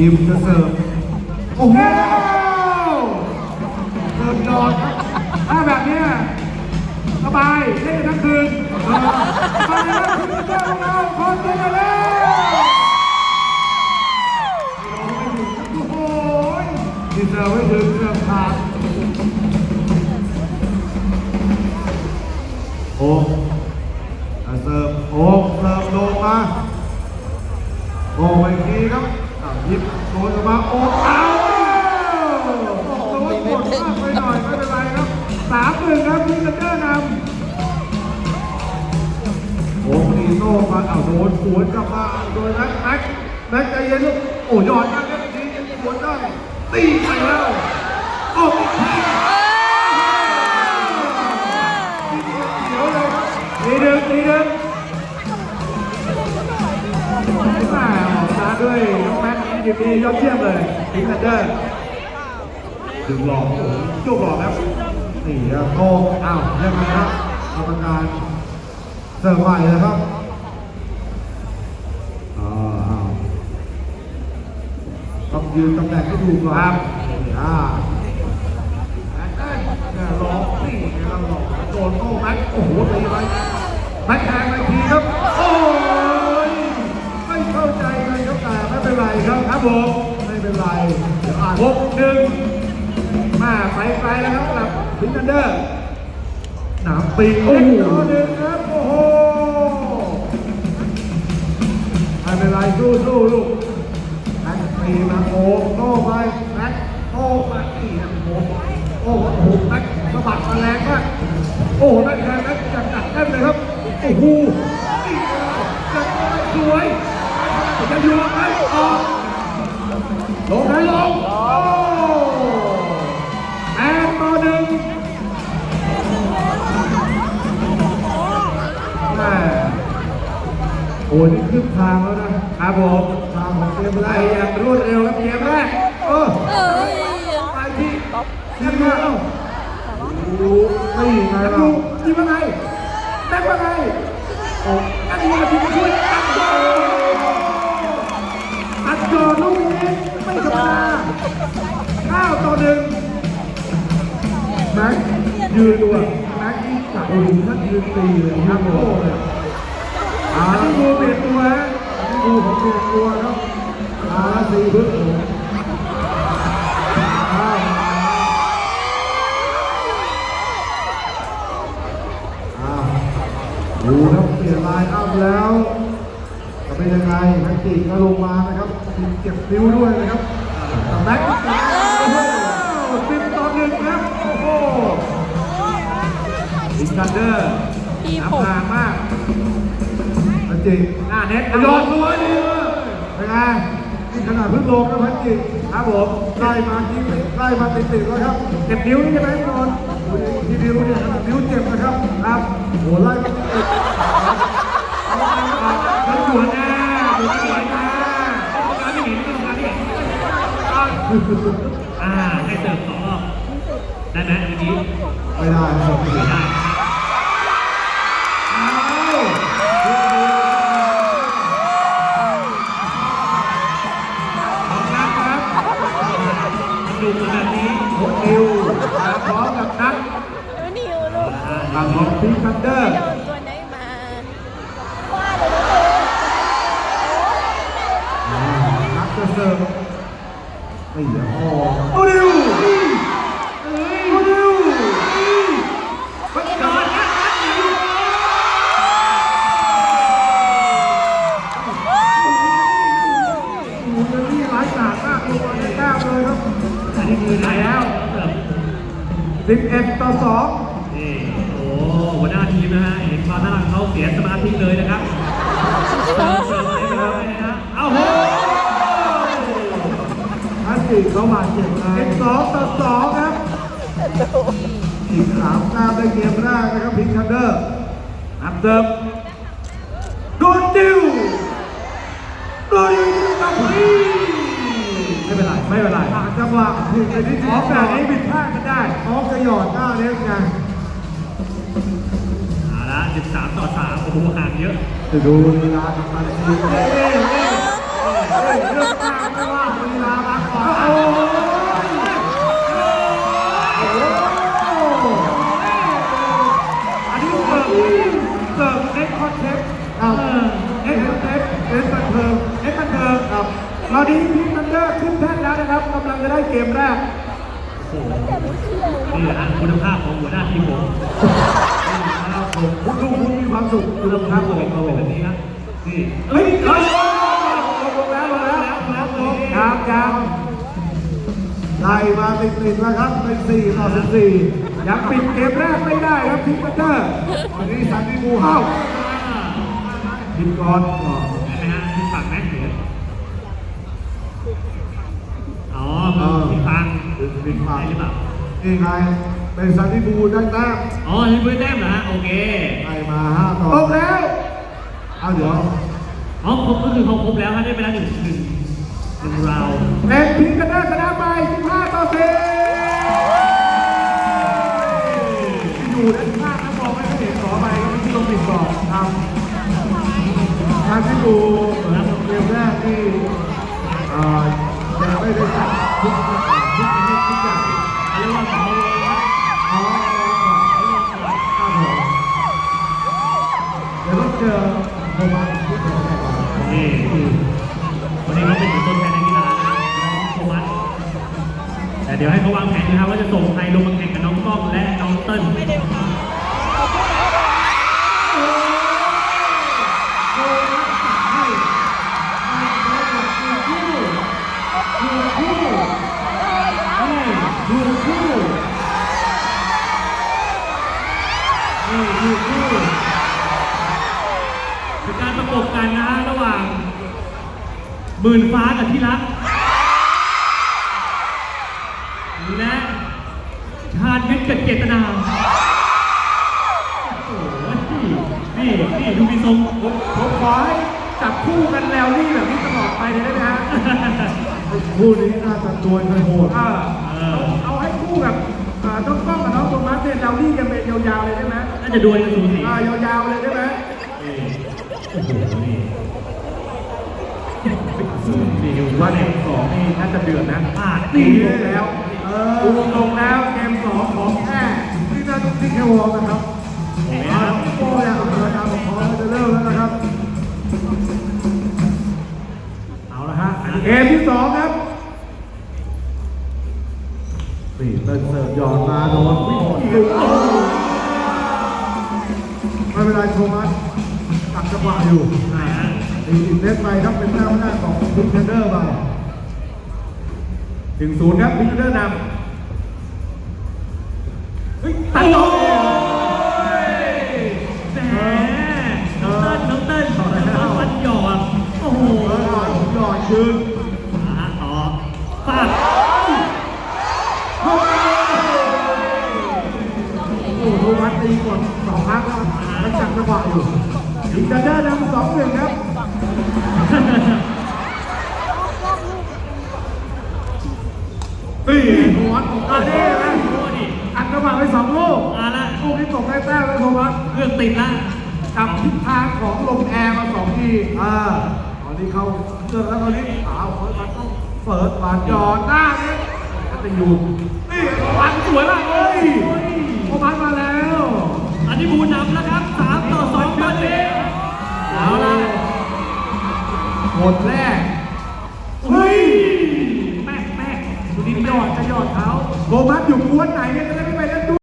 ยิมจะเสิร์ฟโอ้โหเสิร์ฟยอดครับถ้าแบบเนี้ยสบายเล่นกันทั้งคืนเออสบายแล้วคุณเจ้าของเราคนเดียวแล้วโอ้โหดีเซลไม่ถึงเสิร์ฟขาด สามหนึ่งครับพีกันเดอร์นำโอ้นีโต้มาเอาโดนสวนกลับมาโดยแม็กแม็กแม็กใจเย็นลูกโอ้ยอดมากครับทีสวนได้ตีไปแล้วโอ้อีกทีเดี๋ยวเลยครับทีหนึ่งทีหนึ่งแม่ออกมาด้วยน้องแม็กซ์ยิมนี่ยอดเยี่ยมเลยพิงค์เดอร์ถึงหลอกโอ้โหจุกหลอกครับ นี่ครับโตอ้าวยังไงครับกรรมการเสิร์ฟใหม่นะครับอ่าอ้าวต้องยืนตำแหน่งให้ถูกครับอ่าได้เนี่ยหลอกนี่นะครับหลอกโดนโต้แม็กโอ้โหตีไปแม็กแทงไปทีครับ โอ้ยไม่เข้าใจเลยครับแต่ไม่เป็นไรครับครับผมไม่เป็นไรเดี๋ยวอ่านหกหนึ่งมาไปไกลแล้วครับ พิงกันเดอร์หนามปีกโอ้โหหนึ่งครับโอ้โหไม่เป็นไรสู้สู้ลูกแม็กตีมาโอ้โต้ไปแม็กโต้มาตีนะโอ้โอ้โหแม็กสะบัดมาแรงมากโอ้โหแม็กแทงแม็กจัดจัดแน่นเลยครับโอ้โหตีเลยจัดเลยสวยจะอยู่ไหมออกลงไหนลง โอ้ยนี่ครึ่งทางแล้วนะครับผมทางของเกมแรกอย่างรวดเร็วครับเกมแรกเออเอ้ยไปที่ทีมเราดูนี่ไงเราทีมว่าไงแบ็คว่าไงโอ้อันนี้มาทีมช่วยอัดโยอัดโยลูกนี้ไม่ธรรมดาข้าวต่อหนึ่งแม็กยืนตัวแม็กที่จับโอ้โหท่านยืนตีเลยครับโอ้ อาดูเปลี่ยนตัวฮะดูของเปลี่ยนตัวครับอาสี่พึ่งผมดูครับเปลี่ยนลน์อัพแล้วจะเป็นยังไงแม็กกี้ก็ลงมานะครับทีมเก็บนิ้วด้วยนะครับแต่แม็กกี้โอ้โหสิบต่อหนึ่งครับโอ้โหอินกันเดอร์น้ำห่างมาก แม็กกี้หน้าเน็ตยอดสวยดีเลยเป็นไงนี่ขนาดเพิ่งลงนะแม็กกี้ครับผมไล่มาที่ไล่มาติดๆแล้วครับเจ็บนิ้วนี่ใช่ไหมพี่นนท์ที่นิ้วเนี่ยขนาดนิ้วเจ็บนะครับครับโอ้โหไล่มาติดๆมันสวนนะสวนสวยนะการไม่เห็นก็การไม่เห็นอ่าให้เติมสองรอบได้ไหมเมื่อกี้ไม่ได้ครับไม่ได้ นักจะเสิร์ฟไม่เหลือโอ้โคนิวโคนิวพัดจอดนักนักนิวโอ้โหเจอรี่ร้ายกาจมากลงมาในแก้วเลยครับอันนี้คือไหนแล้วเติม11ต่อ2นี่โอ้หัวหน้าทีมนะฮะเห็นความน่ารักเขาเสียสมาธิเลยนะครับเติมเติมไปเลยนะฮะเอาโห ท่านติเขาบาดเจ็บเลย12ต่อ2ครับอีกสามแต้มในเกมแรกนะครับพิงคันเดอร์อัพเดิมโดนดิวโดนดิวกับพี่ไม่เป็นไรไม่เป็นไรจังหวะผิดในที่ของแบบนี้ผิดพลาดกันได้น้องจะหยอดหน้าเล็กไงเอาละ13 ต่อ 3 โอ้โหห่างเยอะจะดูเวลาทำมั อันนี้เสิร์ฟเสิร์ฟเอ็กซ์คอนเทปเออเอ็กซ์คอนเทปเอ็กซ์บันเทิงเอ็กซ์บันเทิงครับตอนนี้พี่มันเดอร์ขึ้นแท่นแล้วนะครับกำลังจะได้เกมแรกโอ้โหนี่อันคุณภาพของหัวหน้าทีมผมคุณภาพผมคุณดูคุณมีความสุขคุณภาพผมเขาเป็นแบบนี้นะนี่เฮ้ยเฮ้ยลงแล้วลงแล้วลงแล้วครับครับ ไล่มาติดติดๆแล้วครับเป็น4ต่อ14ยังปิดเกมแรกไม่ได้ครับทีมทันเดอร์ตอนนี้สันติบูเฮ้าทีมก่อนก่อนเห็นไหมฮะที่ฝั่งแม็กเหนืออ๋อคือที่ฟังปิดปากใช่หรือเปล่านี่ไงเป็นสันติบูได้แต้มอ๋อที่พื้นแต้มเหรอฮะโอเคไล่มาห้าต่อลงแล้วเอาเดี๋ยวอ๋อครบก็คือเขาครบแล้วฮะได้ไปแล้วหนึ่งหนึ่ง หนึ่งราวเป็นทีมทันเดอร์ชนะไป 15 ต่อ10อยู่ด้านข้างนะมองไม่เห็นขอไปก็ที่ลงปิดบอกครับทางที่ดูนะเกมแรกที่เอ่อยังไม่ได้จัดทุกทุกทุกทุกอย่างเรียกว่าของเราครับอ๋อครับผมเดี๋ยวต้องเจอโทมัสที่แข่งขันก่อนนี่วันนี้เขาเป็นตัวแทน แต่เดี๋ยวให้เขาวางแผนนะครับว่าจะส่งใครลงมาแข่งกับน้องกล้องและน้องเติ้ลไม่ได้มาโทมัสจัดให้ให้เขาแบคู่ดูคู่นี่ดูคู่นี่ดูคู่เป็นการประกบกันนะระหว่างหมื่นฟ้ากับที่รัก งผมผมขอให้จับคู่กันแล้วนี่แบบนี้ตลอดไปเลยได้ไหมฮะคู่นี้น่าจะดวลกันโหด อ่าเออเอาให้คู่แบบอ่าต้องต้องกับน้องโทมัสเนี่ยเรานี่กันเป็นยาวๆเลยได้ไหมน่าจะดวลกันสูสีอ่ายาวๆเลยได้ไหมนี่โอ้โหนี่นี่ดูว่าเกมสองนี่น่าจะเดือดนะพลาดนี่ลงแล้ว เออดูลงแล้วเกมสองของแท้ที่น่าต้องที่แค่วอลนะครับเห็นไหมคอ่ารับโอ้ย จะเริ่มแล้วนะครับ เอาละฮะเกมที่สองครับนี่เติร์นเสิร์ฟหยอดมาโดนวิ่งอีกไม่เป็นไรโทมัสตักจังหวะอยู่ตีติดเน็ตไปครับเป็นหน้าหน้าของพิกเทนเดอร์ไปถึงศูนย์ครับพิกเทนเดอร์นำเฮ้ยตัดโอ้ต่อ น้องเต้น้องเติ้องวันหยอดโอ้โหหยอดคืนมาต่อฟาดโอ้โหโทมัสตีก่อนสองครั้งแล้วมันจับจังหวะอยู่พิกเทนเดอร์นำสองหนึ่งครับตีหัวของอะอานี่เด้นะนะโอ้ดิอัดจังหวะไปสองลูกมาละลูกนี้ตกได้แต้มแล้วโทมัสเครื่องติดละ จับทิศทางของลมแอร์มาสองทีอ่าตอนนี้เขาเจอแล้วตอนนี้ขาวเฟิร์สมันต้องเฟิร์สบานหยอดหน้าเนี่ยจะอยู่นี่วันสวยมากเลยโทมัสมาแล้วอันนี้บูนำแล้วครับสามต่อสองตอนนี้เอาละหมดแรกเฮ้ยแม่แม่ดูนี่นี่หยยออดดจะหยอดเขาโทมัสอยู่กวนไหนเนี่ยจะได้ไม่